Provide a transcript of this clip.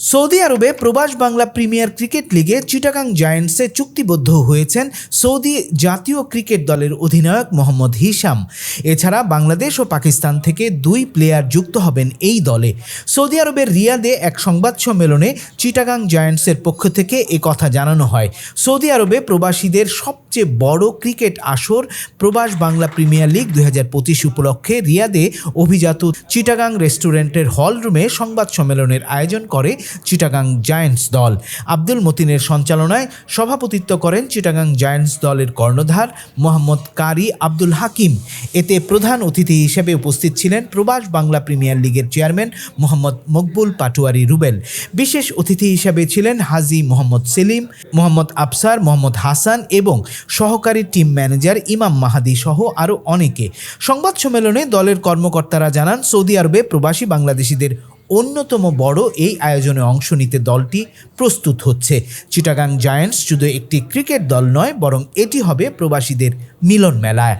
Saudi আরবে প্রবাস Bangla premier cricket লিগে চিটাগাং জায়ান্টসে চুক্তিবদ্ধ হয়েছেন সৌদি জাতীয় ক্রিকেট দলের অধিনায়ক মোহাম্মদ হিসাম এছাড়া বাংলাদেশ ও পাকিস্তান থেকে দুই প্লেয়ার যুক্ত হবেন এই দলে। সৌদি আরবের রিয়াদে এক সংবাদ সম্মেলনে চিটাগাং জায়ান্টসের পক্ষ থেকে এ কথা জানানো হয়। সৌদি আরবে প্রবাসীদের সবচেয়ে বড় ক্রিকেট আসর প্রবাস বাংলা প্রিমিয়ার লিগ দুই হাজার পঁচিশ উপলক্ষে রিয়াদে অভিজাত চিটাগাং রেস্টুরেন্টের হল রুমে সংবাদ সম্মেলনের আয়োজন করে চিটাগাং জায়ান্টস দল। আব্দুল মতিনের সঞ্চালনায় সভাপতিত্ব করেন চিটাগাং জায়ান্টস দলের কর্ণধার মোহাম্মদ কারি আব্দুল হাকিম। এতে প্রধান অতিথি হিসেবে উপস্থিত ছিলেন প্রবাস বাংলা প্রিমিয়ার লিগের চেয়ারম্যান মোহাম্মদ মকবুল পাটুয়ারি রুবেল। বিশেষ অতিথি হিসেবে ছিলেন হাজি মোহাম্মদ সেলিম, মোহাম্মদ আফসার, মোহাম্মদ হাসান এবং সহকারী টিম ম্যানেজার ইমাম মাহাদি সহ আরও অনেকে। সংবাদ সম্মেলনে দলের কর্মকর্তারা জানান, সৌদি আরবে প্রবাসী বাংলাদেশিদের অন্যতম বড় এই আয়োজনে অংশ নিতে দলটি প্রস্তুত হচ্ছে। চিটাগাং জায়ান্টস শুধু একটি ক্রিকেট দল নয়, বরং এটি হবে প্রবাসীদের মিলন মেলায়